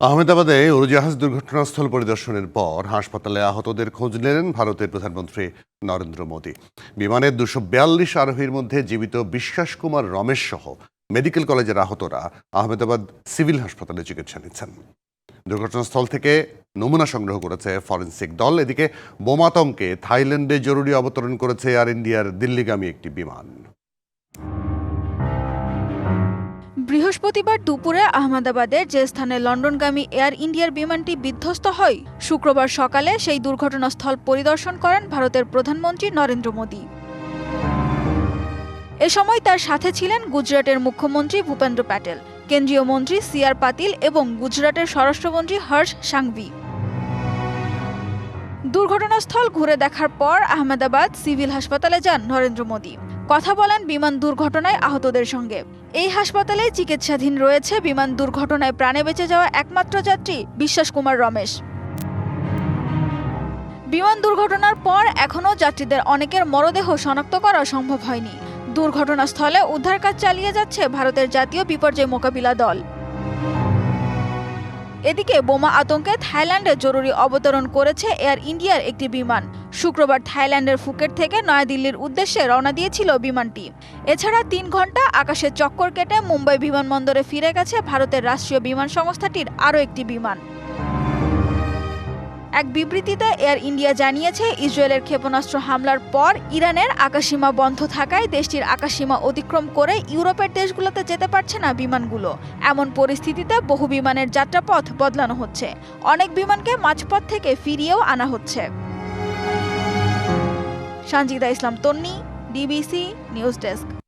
আহমেদাবাদে উড়োজাহাজ দুর্ঘটনাস্থল পরিদর্শনের পর হাসপাতালে আহতদের খোঁজ নিলেন ভারতের প্রধানমন্ত্রী নরেন্দ্র মোদী। বিমানের দুশো বিয়াল্লিশ আরোহীর মধ্যে জীবিত বিশ্বাস কুমার রমেশ সহ মেডিকেল কলেজের আহতরা আহমেদাবাদ সিভিল হাসপাতালে চিকিৎসা নিচ্ছেন। দুর্ঘটনাস্থল থেকে নমুনা সংগ্রহ করেছে ফরেন্সিক দল। এদিকে বোমাতঙ্কে থাইল্যান্ডে জরুরি অবতরণ করেছে এয়ার ইন্ডিয়ার দিল্লিগামী একটি বিমান। বৃহস্পতিবার দুপুরে আহমেদাবাদের যে স্থানে লন্ডনগামী এয়ার ইন্ডিয়ার বিমানটি বিধ্বস্ত হয়, শুক্রবার সকালে সেই দুর্ঘটনাস্থল পরিদর্শন করেন ভারতের প্রধানমন্ত্রী নরেন্দ্র মোদী। এ সময় তার সাথে ছিলেন গুজরাটের মুখ্যমন্ত্রী ভূপেন্দ্র প্যাটেল, কেন্দ্রীয় মন্ত্রী সি আর পাতিল এবং গুজরাটের স্বরাষ্ট্রমন্ত্রী হর্ষ সাংভি। দুর্ঘটনাস্থল ঘুরে দেখার পর আহমেদাবাদ সিভিল হাসপাতালে যান নরেন্দ্র মোদী। কথা বলেন বিমান দুর্ঘটনায় আহতদের সঙ্গে। এই হাসপাতালে চিকিৎসাধীন রয়েছে বিমান দুর্ঘটনায় প্রাণে বেঁচে যাওয়া একমাত্র যাত্রী বিশ্বাস কুমার রমেশ। বিমান দুর্ঘটনার পর এখনও যাত্রীদের অনেকের মরদেহ শনাক্ত করা সম্ভব হয়নি। দুর্ঘটনাস্থলে উদ্ধার কাজ চালিয়ে যাচ্ছে ভারতের জাতীয় বিপর্যয় মোকাবিলা দল। এদিকে বোমা আতঙ্কে থাইল্যান্ডে জরুরি অবতরণ করেছে এয়ার ইন্ডিয়ার একটি বিমান। শুক্রবার থাইল্যান্ডের ফুকেট থেকে নয়াদিল্লির উদ্দেশ্যে রওনা দিয়েছিল বিমানটি। এছাড়া তিন ঘণ্টা আকাশে চক্কর কেটে মুম্বাই বিমানবন্দরে ফিরে গেছে ভারতের রাষ্ট্রীয় বিমান সংস্থাটির আরও একটি বিমান। এক বিবৃতিতে এয়ার ইন্ডিয়া জানিয়েছে, ইসরায়েলের ক্ষেপণাস্ত্র হামলার পর ইরানের আকাশসীমা বন্ধ থাকায় দেশটির আকাশসীমা অতিক্রম করে ইউরোপের দেশগুলোতে যেতে পারছে না বিমানগুলো। এমন পরিস্থিতিতে বহু বিমানের যাত্রাপথ বদলানো হচ্ছে। অনেক বিমানকে মাঝপথ থেকে ফিরিয়েও আনা হচ্ছে। Sanjida Islam, Tonni, DBC news desk.